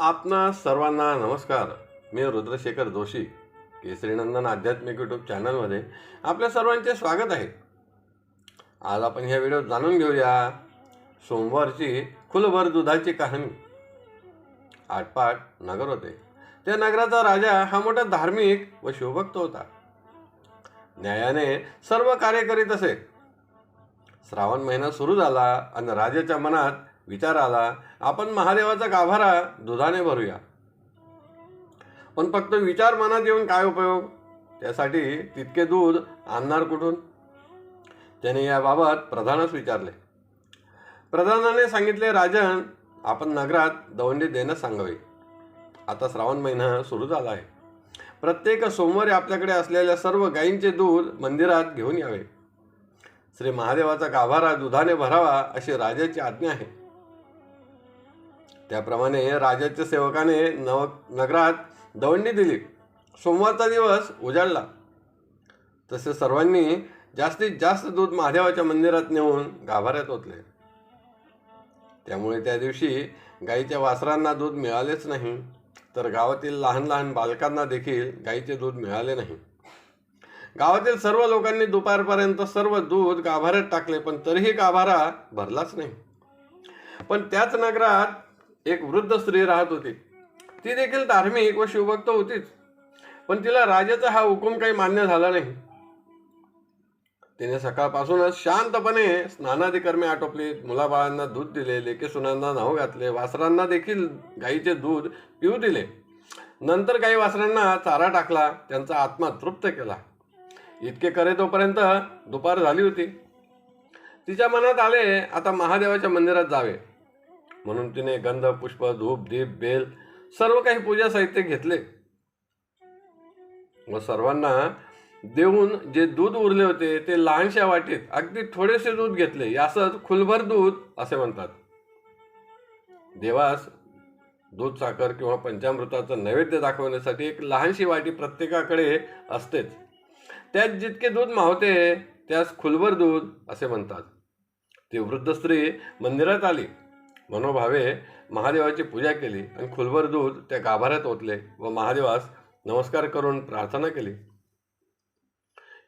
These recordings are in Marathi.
आपणा सर्वांना नमस्कार. मी रुद्रशेखर जोशी केसरीनंदन आध्यात्मिक यूट्यूब चॅनलमध्ये आपल्या सर्वांचे स्वागत आहे. आज आपण ह्या व्हिडिओत जाणून घेऊया सोमवारची खुलभर दुधाची कहाणी. आटपाट नगर होते. त्या नगराचा राजा हा मोठा धार्मिक व शिवभक्त होता. न्यायाने सर्व कार्य करीत असे. श्रावण महिना सुरू झाला आणि राजाच्या मनात विचार आला आपण महादेवाचा गाभारा दुधाने भरूया. पण फक्त विचार मनात येऊन काय उपयोग? त्यासाठी तितके दूध आणणार कुठून? त्याने याबाबत प्रधानच विचारले. प्रधानाने सांगितले राजन आपण नगरात दवंडी देण्यास सांगावे. आता श्रावण महिना सुरू झाला आहे. प्रत्येक सोमवारी आपल्याकडे असलेल्या सर्व गायींचे दूध मंदिरात घेऊन यावे. श्री महादेवाचा गाभारा दुधाने भरावा अशी राजाची आज्ञा आहे. त्याप्रमाणे राजाच्या सेवकाने नव नगरात दवंडी दिली. सोमवारचा दिवस उजाडला. तसे सर्वांनी जास्तीत जास्त दूध महादेवाच्या मंदिरात नेऊन गाभाऱ्यात ओतले. त्यामुळे त्या दिवशी गाईच्या वासरांना दूध मिळालेच नाही. तर गावातील लहान लहान बालकांना देखील गाईचे दूध मिळाले नाही. गावातील सर्व लोकांनी दुपारपर्यंत सर्व दूध गाभाऱ्यात टाकले पण तरीही गाभारा भरलाच नाही. पण त्याच नगरात एक वृद्ध स्त्री राहत होती. ती देखील धार्मिक व शिवभक्त होतीच. पण तिला राजाचा हा हुकूम काही मान्य झाला नाही. तिने सकाळपासूनच शांतपणे स्नानादी कर्मे आटोपली मुलाबाळांना दूध दिले लेके सुनांना नाव घातले वासरांना देखील गाईचे दूध पिऊ दिले. नंतर गाई वासरांना चारा टाकला त्यांचा आत्मा तृप्त केला. इतके करे तोपर्यंत दुपार झाली होती. तिच्या मनात आले आता महादेवाच्या मंदिरात जावे. म्हणून तिने गंध पुष्प धूप दीप बेल सर्व काही पूजा साहित्य घेतले. व सर्वांना देऊन जे दूध उरले होते ते लहानशा वाटीत अगदी थोडेसे दूध घेतले. यासच खुलभर दूध असे म्हणतात. देवास दूध साखर किंवा पंचामृताचं नैवेद्य दाखवण्यासाठी एक लहानशी वाटी प्रत्येकाकडे असतेच. त्यात जितके दूध मावते त्यास खुलभर दूध असे म्हणतात. ती वृद्ध स्त्री मंदिरात आली. मनोभावे महादेवाची पूजा केली आणि खुलभर दूध त्या गाभाऱ्यात ओतले व महादेवास नमस्कार करून प्रार्थना केली.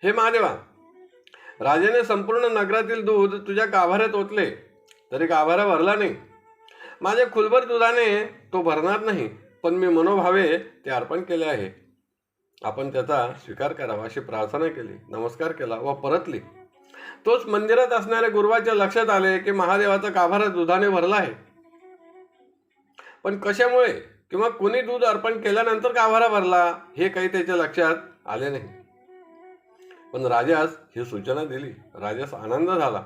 हे महादेवा राजाने संपूर्ण नगरातील दूध तुझ्या गाभाऱ्यात ओतले तरी गाभारा भरला नाही. माझ्या खुलभर दुधाने तो भरणार नाही पण मी मनोभावे ते अर्पण केले आहे. आपण त्याचा स्वीकार करावा अशी प्रार्थना केली नमस्कार केला व परतली. तोच मंदिरात असणाऱ्या गुरुवाच्या लक्षात आले की महादेवाचा गाभारा दुधाने भरला आहे. पण कशामुळे किंवा कोणी दूध अर्पण केल्यानंतर गाभारा भरला हे काही त्याच्या लक्षात आले नाही. पण राजास ही सूचना दिली. राजास आनंद झाला.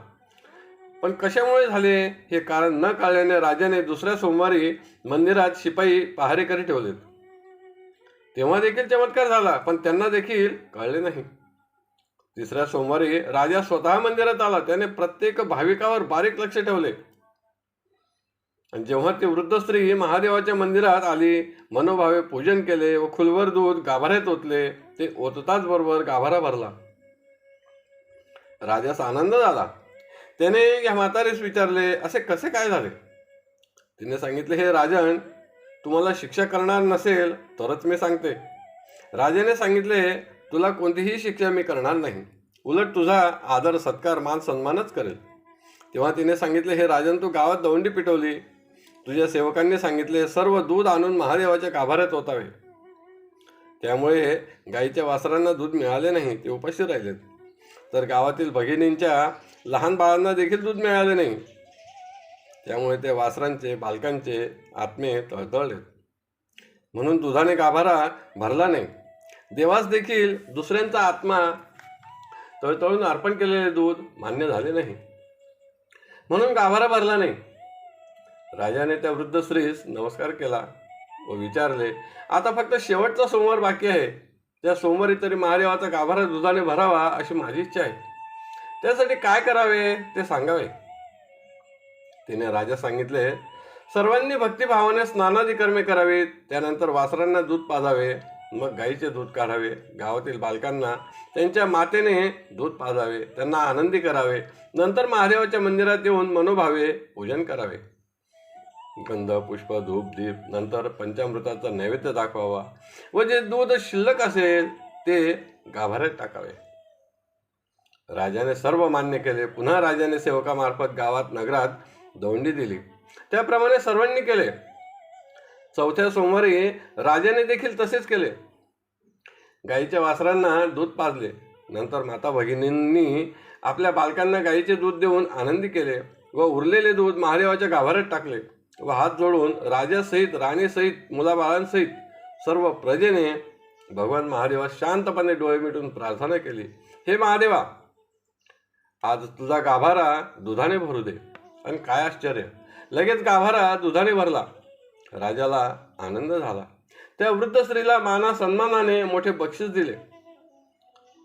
पण कशामुळे झाले हे कारण न कळल्याने राजाने दुसऱ्या सोमवारी मंदिरात शिपाई पहारेकरी ठेवलेत. तेव्हा देखील चमत्कार झाला पण त्यांना देखील कळले नाही. तिसऱ्या सोमवारी राजा स्वतः मंदिरात आला. त्याने प्रत्येक भाविकावर बारीक लक्ष ठेवले. आणि जेव्हा ती वृद्ध स्त्री महादेवाच्या मंदिरात आली मनोभावे पूजन केले व खुलवर दूध गाभाऱ्यात ओतले ते ओतताच बरोबर गाभारा भरला. राजास आनंद झाला. त्याने या म्हातारीस विचारले असे कसे काय झाले? तिने सांगितले हे राजन तुम्हाला शिक्षा करणार नसेल तरच मी सांगते. राजाने सांगितले तुला कोणतीही शिक्षा मी करणार नाही. उलट तुझा आदर सत्कार मान सन्मानच करेल. तेव्हा तिने सांगितले हे राजन तू गावात दवंडी पिटवली. तुझ्या सेवकांनी सांगितले सर्व दूध आणून महादेवाच्या गाभाऱ्यात ओतावे. त्यामुळे गाईच्या वासरांना दूध मिळाले नाही ते उपाशी राहिलेत. तर गावातील भगिनींच्या लहान बाळांना देखील दूध मिळाले नाही. त्यामुळे ते वासरांचे बालकांचे आत्मे तळतळलेत. म्हणून दुधाने गाभारा भरला नाही. देवास देखील दुसऱ्यांचा आत्मा तळतळून अर्पण केलेले दूध मान्य झाले नाही. म्हणून गाभारा भरला नाही. राजाने त्या वृद्ध स्त्रीस नमस्कार केला व विचारले आता फक्त शेवटचा सोमवार बाकी आहे. त्या सोमवारी तरी महादेवाचा गाभारा दुधाने भरावा अशी माझी इच्छा आहे. त्यासाठी काय करावे ते सांगावे. तिने राजा सांगितले सर्वांनी भक्तिभावाने स्नानादी कर्मे करावीत त्यानंतर वासरांना दूध पाजावे मग गाईचे दूध काढावे गावातील बालकांना त्यांच्या मातेने दूध पाजावे त्यांना आनंदी करावे नंतर महादेवाच्या मंदिरात येऊन मनोभावे पूजन करावे. गंध पुष्प धूप दीप नंतर पंचामृताचा नैवेद्य दाखवावा व जे दूध शिल्लक असेल ते गाभाऱ्यात टाकावे. राजाने सर्व मान्य केले. पुन्हा राजाने सेवकामार्फत गावात नगरात दौंडी दिली. त्याप्रमाणे सर्वांनी केले. चौथ्या सोमवारी राजाने देखील तसेच केले. गाईच्या वासरांना दूध पाजले. नंतर माता भगिनींनी आपल्या बालकांना गाईचे दूध देऊन आनंदी केले व उरलेले दूध महादेवाच्या गाभाऱ्यात टाकले व हात जोडून राजासहित राणीसहित मुलाबाळांसहित सर्व प्रजेने भगवान महादेवास शांतपणे डोळे मिटून प्रार्थना केली. हे महादेवा आज तुझा गाभारा दुधाने भरू दे आणि काय आश्चर्य. लगेच गाभारा दुधाने भरला. राजाला आनंद झाला. त्या वृद्ध स्त्रीला माना सन्मानाने मोठे बक्षीस दिले.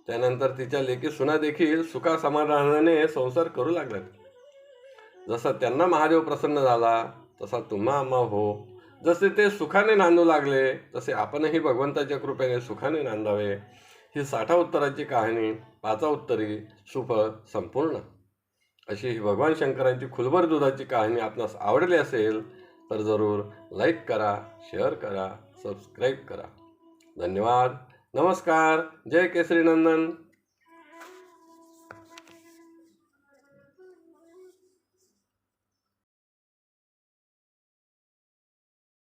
त्यानंतर तिच्या लेखी सुना देखील सुखा समाधानाने संसार करू लागल्यात जसा त्यांना महादेव प्रसन्न झाला तसा तुम्हा आम्हा हो. जसे ते सुखाने नांदू लागले तसे आपणही भगवंताच्या कृपेने सुखाने नांदावे. ही साठा उत्तराची कहाणी पाचा उत्तरी सुफ संपूर्ण. अशी ही भगवान शंकरांची खुलभर दुधाची कहाणी आपणास आवडली असेल तर जरूर लाईक करा शेअर करा सबस्क्राईब करा. धन्यवाद. नमस्कार. जय केसरी नंदन.